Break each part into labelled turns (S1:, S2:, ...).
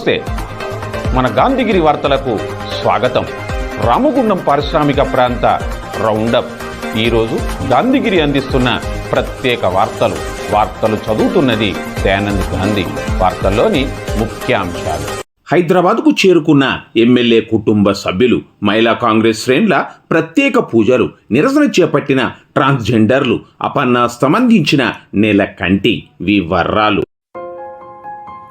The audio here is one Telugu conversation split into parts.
S1: నమస్తే. మన గాంధీగిరి వార్తలకు స్వాగతం. రామగుండం పారిశ్రామిక ప్రాంత రౌండప్. ఈరోజు గాంధీగిరి అందిస్తున్న ప్రత్యేక వార్తలు. వార్తలు చదువుతున్నది దయానంద్ గాంధీ. వార్తల్లోని ముఖ్యాంశాలు. హైదరాబాద్కు చేరుకున్న ఎమ్మెల్యే కుటుంబ సభ్యులు మహిళా కాంగ్రెస్ శ్రేణుల ప్రత్యేక పూజలు నిరసన చేపట్టిన ట్రాన్స్జెండర్లు అపన్న సంబంధించిన నెల కంటి వివరాలు.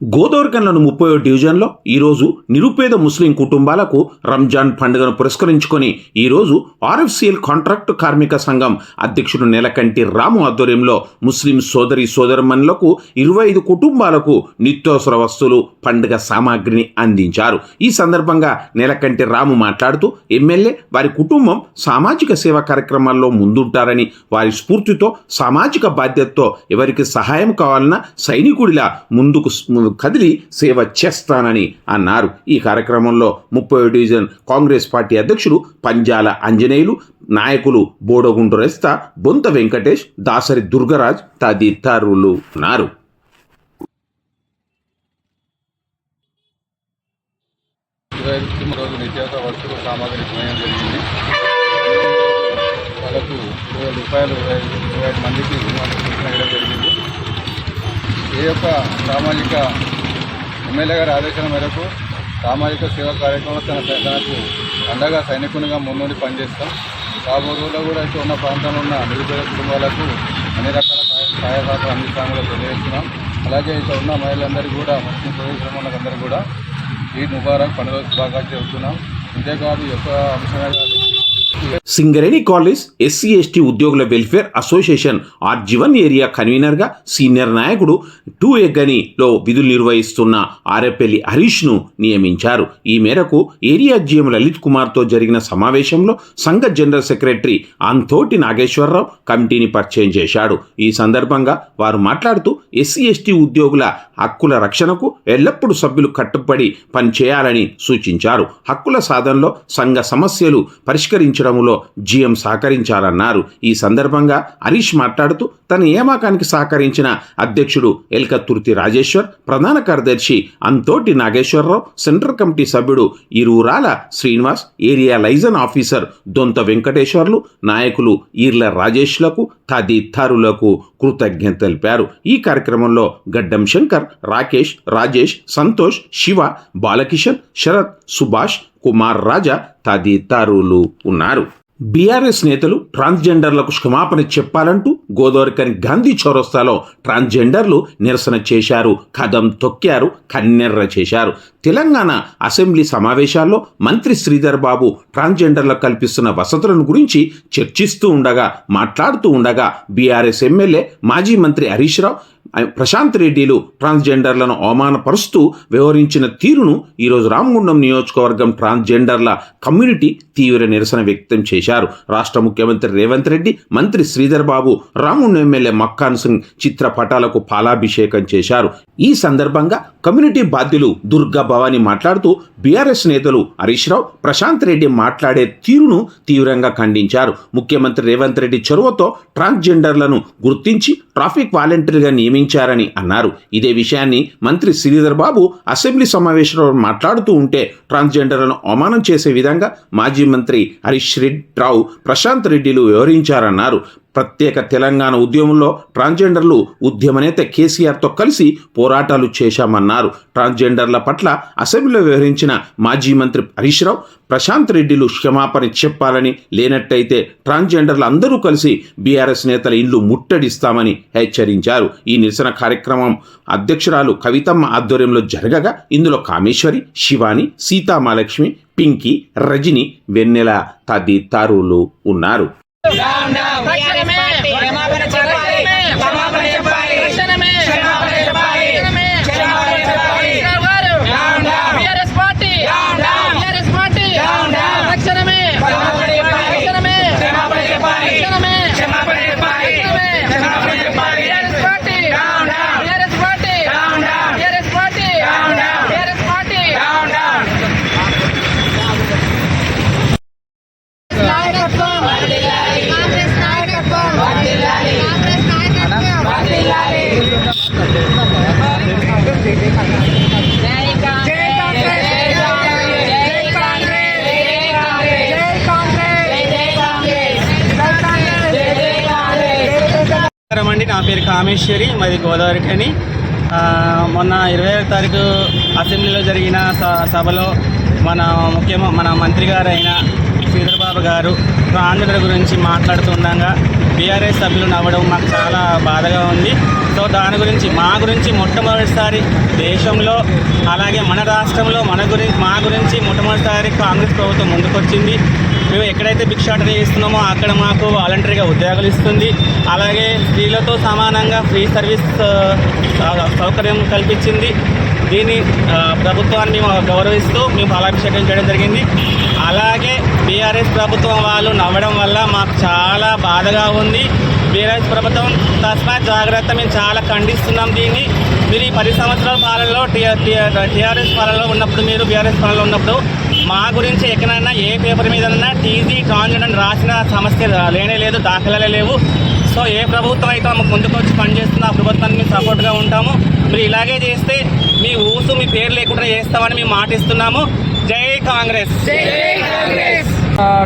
S1: గోదావరికన్లను ముప్పై డివిజన్లో ఈరోజు నిరుపేద ముస్లిం కుటుంబాలకు రంజాన్ పండుగను పురస్కరించుకొని ఈరోజు ఆర్ఎఫ్సిఎల్ కాంట్రాక్టు కార్మిక సంఘం అధ్యక్షుడు నెలకంటి రాము ఆధ్వర్యంలో ముస్లిం సోదరి సోదరమణులకు ఇరవై ఐదు కుటుంబాలకు నిత్యావసర వస్తువులు పండుగ సామాగ్రిని అందించారు. ఈ సందర్భంగా నెలకంటి రాము మాట్లాడుతూ ఎమ్మెల్యే వారి కుటుంబం సామాజిక సేవా కార్యక్రమాల్లో ముందుంటారని వారి స్ఫూర్తితో సామాజిక బాధ్యతతో ఎవరికి సహాయం కావాలన్నా సైనికుడిలా ముందుకు స్- కదిలి సేవ చేస్తానని అన్నారు. ఈ కార్యక్రమంలో ముప్పై డివిజన్ కాంగ్రెస్ పార్టీ అధ్యక్షులు పంజాల అంజనేయులు నాయకులు బోడగుంటు రెస్తా బొంత వెంకటేష్ దాసరి దుర్గరాజ్ తదితరులు ఉన్నారు.
S2: వాళ్ళకు ఇరవై రూపాయలు ఇరవై ఐదు మందికి ఇవ్వడం జరిగింది. ఏ యొక్క సామాజిక ఎమ్మెల్యే గారి ఆదేశాల మేరకు సామాజిక సేవా కార్యక్రమంలో తన తనకు అండగా సైనికునిగా ముందుండి పనిచేస్తాం. రాబో రోజుల్లో కూడా ఇక్కడ ఉన్న ప్రాంతంలో ఉన్న నిరుపేద కుటుంబాలకు అన్ని రకాల సహాయ సహాయ సహకారం అందిస్తామని తెలియజేస్తున్నాం. అలాగే ఇక్కడ ఉన్న మహిళలందరికీ కూడా ముస్లిం సోదరులందరికీ కూడా ఈద్ ముబారక్ పండుగ శుభాకాంక్షలు చెబుతున్నాం. అంతేకాదు యొక్క అంశమే కాదు
S1: సింగరేణి కాలేజ్ ఎస్సీ ఎస్టీ ఉద్యోగుల welfare association R Jeevan area కన్వీనర్గా సీనియర్ నాయకుడు టూ ఎగ్గనిలో విధులు నిర్వహిస్తున్న ఆరేపల్లి హరీష్ను నియమించారు. ఈ మేరకు ఏరియా జీఎం లలిత్ కుమార్తో జరిగిన సమావేశంలో సంఘ జనరల్ సెక్రటరీ అంతోటి నాగేశ్వరరావు కమిటీని పరిచయం చేశాడు. ఈ సందర్భంగా వారు మాట్లాడుతూ ఎస్సీ ఎస్టీ ఉద్యోగుల హక్కుల రక్షణకు ఎల్లప్పుడూ సభ్యులు కట్టుబడి పనిచేయాలని సూచించారు. హక్కుల సాధనలో సంఘ సమస్యలు నిర్వహించడంలో జీఎం సహకరించాలన్నారు. ఈ సందర్భంగా హరీష్ మాట్లాడుతూ తన నియామకానికి సహకరించిన అధ్యక్షుడు ఎల్కతుర్తి రాజేశ్వర్ ప్రధాన కార్యదర్శి అంతోటి నాగేశ్వరరావు సెంట్రల్ కమిటీ సభ్యుడు Iruvurala Srinivas area liaison officer Donta Venkateswarlu నాయకులు ఈర్ల రాజేష్లకు తదితరులకు కృతజ్ఞత తెలిపారు. ఈ కార్యక్రమంలో గడ్డం శంకర్ రాకేష్ రాజేష్ సంతోష్ శివ బాలకిషన్ శరత్ సుభాష్ కుమార్ రాజా తదితరులు ఉన్నారు. బీఆర్ఎస్ నేతలు ట్రాన్స్జెండర్లకు క్షమాపణ చెప్పాలంటూ గోదావరికని గాంధీ చౌరస్తాలో ట్రాన్స్జెండర్లు నిరసన చేశారు కదం తొక్కారు కన్నెర్ర చేశారు. తెలంగాణ అసెంబ్లీ సమావేశాల్లో మంత్రి శ్రీధర్ బాబు ట్రాన్స్జెండర్లకు కల్పిస్తున్న వసతులను గురించి చర్చిస్తూ ఉండగా మాట్లాడుతూ ఉండగా బీఆర్ఎస్ ఎమ్మెల్యే మాజీ మంత్రి హరీష్ రావు ప్రశాంత్ రెడ్డిలు ట్రాన్స్జెండర్లను అవమానపరుస్తూ వ్యవహరించిన తీరును ఈరోజు రామగుండం నియోజకవర్గం ట్రాన్స్జెండర్ల కమ్యూనిటీ తీవ్ర నిరసన వ్యక్తం చేశారు. రాష్ట్ర ముఖ్యమంత్రి రేవంత్ రెడ్డి మంత్రి శ్రీధర్ బాబు రామగుండం ఎమ్మెల్యే మక్కాన్ సింగ్ చిత్రపటాలకు పాలాభిషేకం చేశారు. ఈ సందర్భంగా కమ్యూనిటీ బాధ్యులు దుర్గా భవాని మాట్లాడుతూ బీఆర్ఎస్ నేతలు హరీష్ రావు ప్రశాంత్ రెడ్డి మాట్లాడే తీరును తీవ్రంగా ఖండించారు. ముఖ్యమంత్రి రేవంత్ రెడ్డి చొరవతో ట్రాన్స్జెండర్లను గుర్తించి ట్రాఫిక్ వాలంటీర్గా నియమించారని అన్నారు. ఇదే విషయాన్ని మంత్రి శ్రీధర్ బాబు అసెంబ్లీ సమావేశంలో మాట్లాడుతూ ఉంటే ట్రాన్స్జెండర్లను అవమానం చేసే విధంగా మాజీ మంత్రి హరీష్ రెడ్డి రావు ప్రశాంత్ రెడ్డిలు వివరించారన్నారు ప్రత్యేక తెలంగాణ ఉద్యమంలో ట్రాన్స్జెండర్లు ఉద్యమ నేత కేసీఆర్తో కలిసి పోరాటాలు చేశామన్నారు. ట్రాన్స్జెండర్ల పట్ల అసెంబ్లీలో వ్యవహరించిన మాజీ మంత్రి హరీష్ రావు ప్రశాంత్ రెడ్డిలు క్షమాపణ చెప్పాలని లేనట్టయితే ట్రాన్స్జెండర్లు అందరూ కలిసి బీఆర్ఎస్ నేతల ఇల్లు ముట్టడిస్తామని హెచ్చరించారు. ఈ నిరసన కార్యక్రమం అధ్యక్షురాలు కవితమ్మ ఆధ్వర్యంలో జరగగా ఇందులో కామేశ్వరి శివాని సీతామాలక్ష్మి పింకీ రజని వెన్నెల తదితరులు ఉన్నారు
S3: తక్షణమే క్షమాపణ చెప్పాలి క్షమాపణ చెప్పాలి తక్షణమే క్షమాపణ చెప్పాలి క్షమాపణ చెప్పాలి గారు బీఆర్ఎస్ పార్టీ
S4: అండి నా పేరు కామేశ్వరి మాది గోదావరి కని మొన్న ఇరవై ఐదు తారీఖు అసెంబ్లీలో జరిగిన స- సభలో మన ముఖ్య మన మంత్రి గారు అయిన శ్రీధర్బాబు గారు ఆంధ్రుల గురించి మాట్లాడుతుండగా బీఆర్ఎస్ సభ్యులు నవ్వడం మాకు చాలా బాధగా ఉంది. సో దాని గురించి మా గురించి మొట్టమొదటిసారి దేశంలో అలాగే మన రాష్ట్రంలో మన గురించి మా గురించి మొట్టమొదటిసారి కాంగ్రెస్ ప్రభుత్వం ముందుకొచ్చింది. మేము ఎక్కడైతే భిక్షాటన చేస్తున్నామో అక్కడ మాకు వాలంటరీగా ఉద్యోగాలు ఇస్తుంది. అలాగే స్త్రీలతో సమానంగా ఫ్రీ సర్వీస్ సౌకర్యం కల్పించింది. దీన్ని ప్రభుత్వాన్ని మేము గౌరవిస్తూ మేము పాలాభిషేకం చేయడం జరిగింది. అలాగే బీఆర్ఎస్ ప్రభుత్వం వాళ్ళు నవ్వడం వల్ల మాకు చాలా బాధగా ఉంది. బీఆర్ఎస్ ప్రభుత్వం తస్మాత్ జాగ్రత్త మేము చాలా ఖండిస్తున్నాం దీన్ని. మీరు ఈ పది సంవత్సరాల పాలనలో టీఆర్ఎస్ పాలనలో ఉన్నప్పుడు మీరు బీఆర్ఎస్ పాలనలో ఉన్నప్పుడు మా గురించి ఎక్కడైనా ఏ పేపర్ మీదన్నా టీజీ కాంజెంట్ అని రాసిన సమస్య లేనే లేదు దాఖలాలే లేవు. సో ఏ ప్రభుత్వం అయితే మాకు ముందుకు వచ్చి పనిచేస్తుందో ఆ ప్రభుత్వానికి మేము సపోర్ట్గా ఉంటాము. మీరు ఇలాగే చేస్తే మీ ఊసు మీ పేరు లేకుండా చేస్తామని మేము మాటిస్తున్నాము. జై కాంగ్రెస్!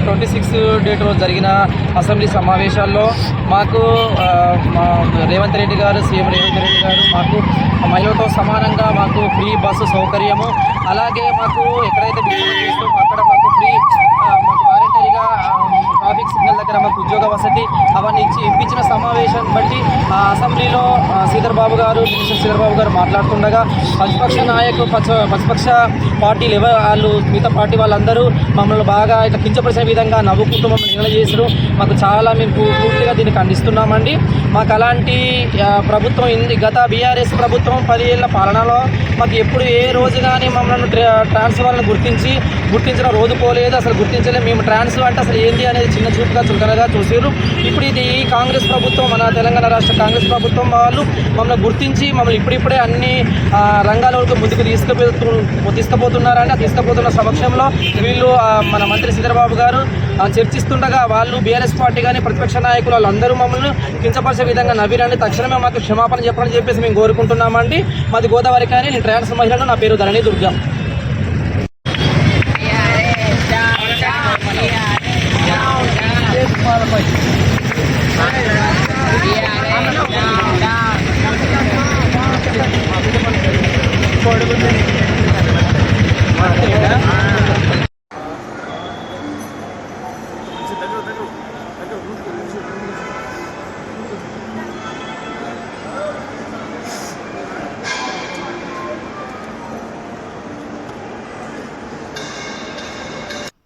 S5: ట్వంటీ సిక్స్ డేట్ రోజు జరిగిన అసెంబ్లీ సమావేశాల్లో మాకు మా రేవంత్ రెడ్డి గారు సీఎం రేవంత్ రెడ్డి గారు మాకు మహిళలతో సమానంగా మాకు ఫ్రీ బస్సు సౌకర్యము అలాగే మాకు ఎక్కడైతే బిల్డింగ్ చేస్తామో అక్కడ మాకు ఫ్రీ ఆ, మాకు వాలంటరీగా ట్రాఫిక్ సిగ్నల్ దగ్గర మాకు ఉద్యోగ వసతి అవన్నీ ఇచ్చి ఇప్పించిన సమావేశం బట్టి ఆ అసెంబ్లీలో చంద్రబాబు బాబు గారు మినిస్టర్ చంద్రబాబు గారు మాట్లాడుతుండగా ప్రతిపక్ష నాయకులు పచ ప్రతిపక్ష పార్టీలు ఎవరు వాళ్ళు మిగతా పార్టీ వాళ్ళందరూ మమ్మల్ని బాగా ఇట్లా కించపరిచే విధంగా నవ్వుకుంటూ మమ్మల్ని నిలవ మాకు చాలా మేము పూర్తిగా దీన్ని ఖండిస్తున్నామండి. మాకు అలాంటి ప్రభుత్వం ఇంది గత బీఆర్ఎస్ ప్రభుత్వం పది ఏళ్ళ పాలనలో మాకు ఎప్పుడు ఏ రోజు కానీ మమ్మల్ని ట్రాన్స్ఫర్లను గుర్తించి గుర్తించిన రోజు పోలేదు. అసలు గుర్తించలేదు మేము ట్రాన్స్ఫర్ అంటే అసలు ఏంటి అనేది చిన్న చూపుగా చులకనగా చూసారు ఇప్పుడు ఇది ఈ కాంగ్రెస్ ప్రభుత్వం మన తెలంగాణ రాష్ట్ర కాంగ్రెస్ ప్రభుత్వం వాళ్ళు మమ్మల్ని గుర్తించి మమ్మల్ని ఇప్పుడిప్పుడే అన్ని రంగాలకు ముందుకు తీసుకుపోతు తీసుకుపోతున్నారని తీసుకుపోతున్న సమక్షంలో వీళ్ళు మన మంత్రి చంద్రబాబు గారు చర్చిస్తుండగా వాళ్ళు బీఆర్ఎస్ పార్టీ కానీ ప్రతిపక్ష నాయకులు వాళ్ళందరూ మమ్మల్ని కించపరిచే విధంగా నవ్విరండి తక్షణమే మాకు క్షమాపణ చెప్పాలని చెప్పేసి మేము కోరుకుంటున్నామండి. మాది గోదావరి కానీ నేను ట్రాన్స్ మహిళను నా పేరు ధరణి దుర్గా.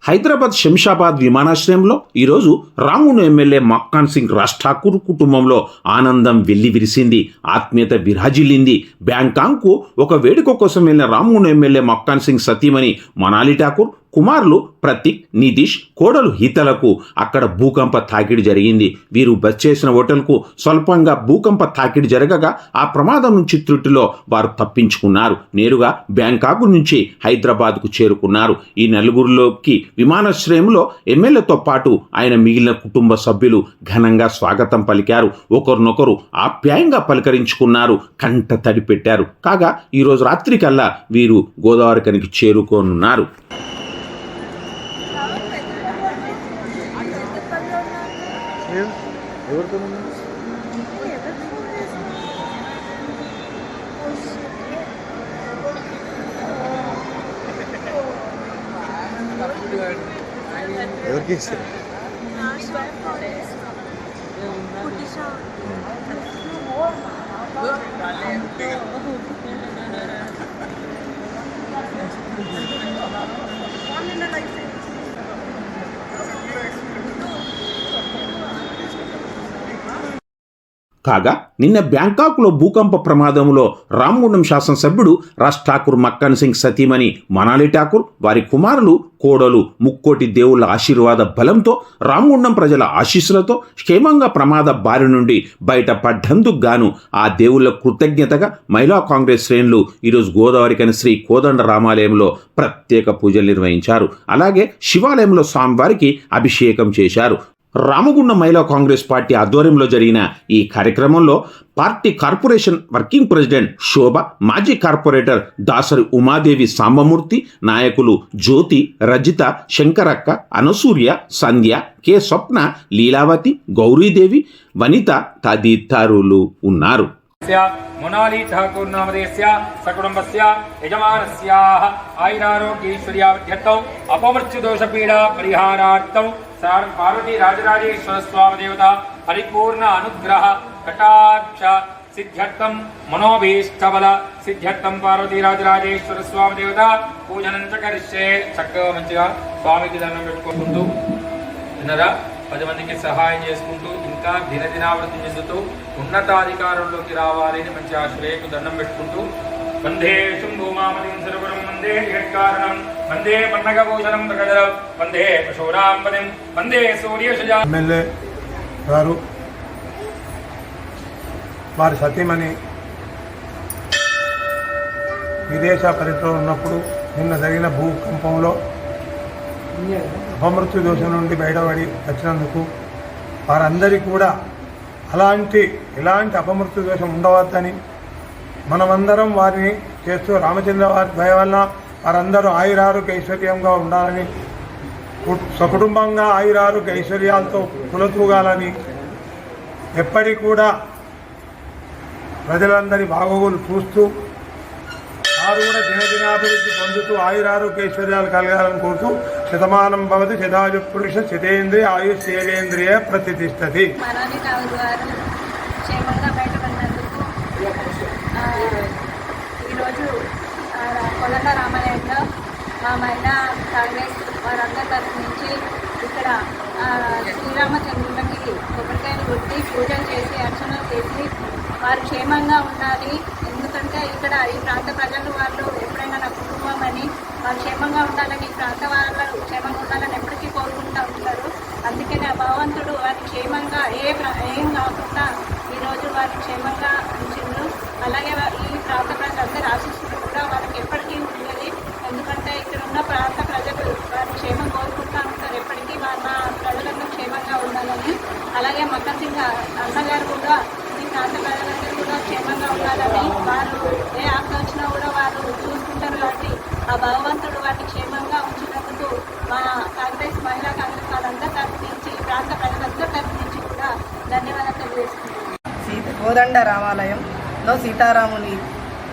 S1: హైదరాబాద్ శంషాబాద్ విమానాశ్రయంలో ఈరోజు రామును ఎమ్మెల్యే మక్కాన్ సింగ్ రాజ్ ఠాకూర్ కుటుంబంలో ఆనందం వెల్లివిరిసింది ఆత్మీయత విరాజిల్లింది. బ్యాంకాంగ్కు ఒక వేడుక కోసం వెళ్ళిన రామును ఎమ్మెల్యే మక్కాన్ సింగ్ సతీమణి మనాలి ఠాకూర్ కుమారులు ప్రతీక్ నితీష్ కోడలు హితలకు అక్కడ భూకంప తాకిడి జరిగింది. వీరు బస్ చేసిన హోటల్కు స్వల్పంగా భూకంప తాకిడి జరగగా ఆ ప్రమాదం నుంచి త్రుటిలో వారు తప్పించుకున్నారు. నేరుగా బ్యాంకాక్ నుంచి హైదరాబాద్కు చేరుకున్నారు. ఈ నలుగురిలోకి విమానాశ్రయంలో ఎమ్మెల్యేతో పాటు ఆయన మిగిలిన కుటుంబ సభ్యులు ఘనంగా స్వాగతం పలికారు. ఒకరినొకరు ఆప్యాయంగా పలకరించుకున్నారు. కంట తడి పెట్టారు కాగా ఈరోజు రాత్రికల్లా వీరు గోదావరి కనికి చేరుకోనున్నారు కాగా నిన్న బ్యాంకాక్లో భూకంప ప్రమాదంలో రామ్గుండం శాసనసభ్యుడు రాజ్ ఠాకూర్ మక్కన్ సింగ్ సతీమణి మనాలి ఠాకూర్ వారి కుమారులు కోడలు ముక్కోటి దేవుళ్ళ ఆశీర్వాద బలంతో రామ్గుండం ప్రజల ఆశీస్సులతో క్షేమంగా ప్రమాద బారి నుండి బయటపడ్డందుకు గాను ఆ దేవుళ్ళ కృతజ్ఞతగా మహిళా కాంగ్రెస్ శ్రేణులు ఈరోజు గోదావరికని శ్రీ కోదండ రామాలయంలో ప్రత్యేక పూజలు నిర్వహించారు. అలాగే శివాలయంలో స్వామివారికి అభిషేకం చేశారు. రామగుండం మహిళా కాంగ్రెస్ పార్టీ ఆధ్వర్యంలో జరిగిన ఈ కార్యక్రమంలో party corporation working president Shobha మాజీ కార్పొరేటర్ దాసరి ఉమాదేవి సాంబమూర్తి నాయకులు జ్యోతి రజిత శంకరక్క అనసూర్య సంధ్య కె స్వప్న లీలావతి గౌరీదేవి వనిత తదితరులు ఉన్నారు.
S6: మునాలి ఠాకూర్ నామధేయ సకుటుంబస్ యజమానస్యా ఆయురారోగ్యైశ్వర్యాభ్యర్థం అపమృత్యుదోషపీడా పరిహారార్థం పార్వతీ రాజరాజేశ్వర స్వామి దేవత పరిపూర్ణ అనుగ్రహ కటాక్ష సిద్ధ్యర్థం మనోభీష్టబల సిద్ధ్యర్థం పార్వతీరాజరాజేశ్వర స్వామి దేవత పూజనంచ కరిష్యే చక్కగా మంచిగా స్వామికి దండం పెట్టుకుంటూ విన్నరా? పది మందికి సహాయం చేసుకుంటూ ఇంకా దినదినావృత్తి చెందుతూ ఉన్నతాధికారంలోకి రావాలి అని మంచి శ్రేయకు దండం పెట్టుకుంటూ వందే శంభూమామతిం సర్వరం వందే జగత్కారణం వందే పన్నగభూషణం ప్రగదరం వందే పశూరాంపదిం వందే సూర్యశజా
S7: ఎమ్మెల్యే గారు వారి సతీమణి విదేశ పరిధిలో ఉన్నప్పుడు నిన్న జరిగిన భూకంపంలో అపమృత్యు దోషం నుండి బయటపడి వచ్చినందుకు వారందరికీ కూడా అలాంటి ఎలాంటి అపమృత్యు దోషం ఉండవద్దని మనమందరం వారిని చేస్తూ రామచంద్ర వారి దయ వల్ల వారందరూ ఆయురారోగ్య ఐశ్వర్యంగా ఉండాలని సకుటుంబంగా ఆయురారోగ్య ఐశ్వర్యాలతో కులతూగాలని ఎప్పటికి కూడా ప్రజలందరి బాగోగులు చూస్తూ వారు కూడా దినదినాభివృద్ధి పొందుతూ ఆయురారోగ్య ఐశ్వర్యాలు కలగాలని కోరుతూ శతమానం భవతి శతాయు పురుష శతేంద్రియ ఆయుష్ శైలేంద్రియ ప్రతిష్టతి
S5: మనాలి గారు క్షేమంగా బయటపడినందుకు ఈరోజు ఆ, రా- కొలండ రామాలయంలో మా మహిళా కాంగ్రెస్ వారందరి తరఫు నుంచి ఇక్కడ ఆ, శ్రీరామచంద్రులకి కొబ్బరికాయలు కొట్టి పూజలు చేసి అర్చనలు చేసి వారు క్షేమంగా ఉండాలి. ఎందుకంటే ఇక్కడ ఈ ప్రాంత ప్రజలు వాళ్ళు ఎప్పుడైనా వాళ్ళు అని క్షేమంగా ఉండాలని ఈ ప్రాంత వాళ్ళు క్షేమంగా ఉండాలని ఎప్పటికీ కోరుకుంటూ ఉంటారు. అందుకని ఆ భగవంతుడు వారి క్షేమంగా ఏ ఏం కాకుండా ఈరోజు వారి క్షేమంగా ఉంచిండ్రు అలాగే ఈ ప్రాంత ప్రజలందరూ ఆశిస్తులు కూడా వాళ్ళకి ఎప్పటికీ ఉండేది. ఎందుకంటే ఇక్కడ ఉన్న ప్రాంత ప్రజలు వారి క్షేమం కోరుకుంటూ ఉంటారు. ఎప్పటికీ వారి మా ప్రజలందరూ క్షేమంగా ఉండాలని. అలాగే మక్కర్ సింగ్ అన్నగారు కూడా ఈ ప్రాంత ప్రజలందరూ కూడా క్షేమంగా ఉండాలని వారు ఏ ఆపద వచ్చినా కూడా వారు ఆ భగవంతుడు వారిని క్షేమంగా ఉంచినందుకు మా కాంగ్రెస్ మహిళా కాంగ్రెస్ వాళ్ళందరి తరఫు నుంచి ఈ ప్రాంత ప్రజలందరి తరఫు నుంచి కూడా ధన్యవాదాలు తెలియజేస్తున్నాను.
S8: సీత కోదండ రామాలయంలో సీతారాముని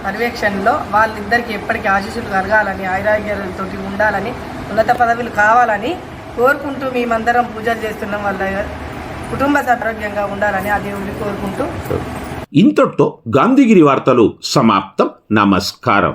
S8: పర్యవేక్షణలో వాళ్ళిద్దరికి ఎప్పటికీ ఆశీస్సులు కలగాలని ఆయురాగ్యాలతో ఉండాలని ఉన్నత పదవులు కావాలని కోరుకుంటూ మేమందరం పూజలు చేస్తున్నాం. వాళ్ళ కుటుంబ ఆరోగ్యంగా ఉండాలని ఆ దేవుడిని కోరుకుంటూ.
S1: ఇంతటితో గాంధీగిరి వార్తలు సమాప్తం. నమస్కారం.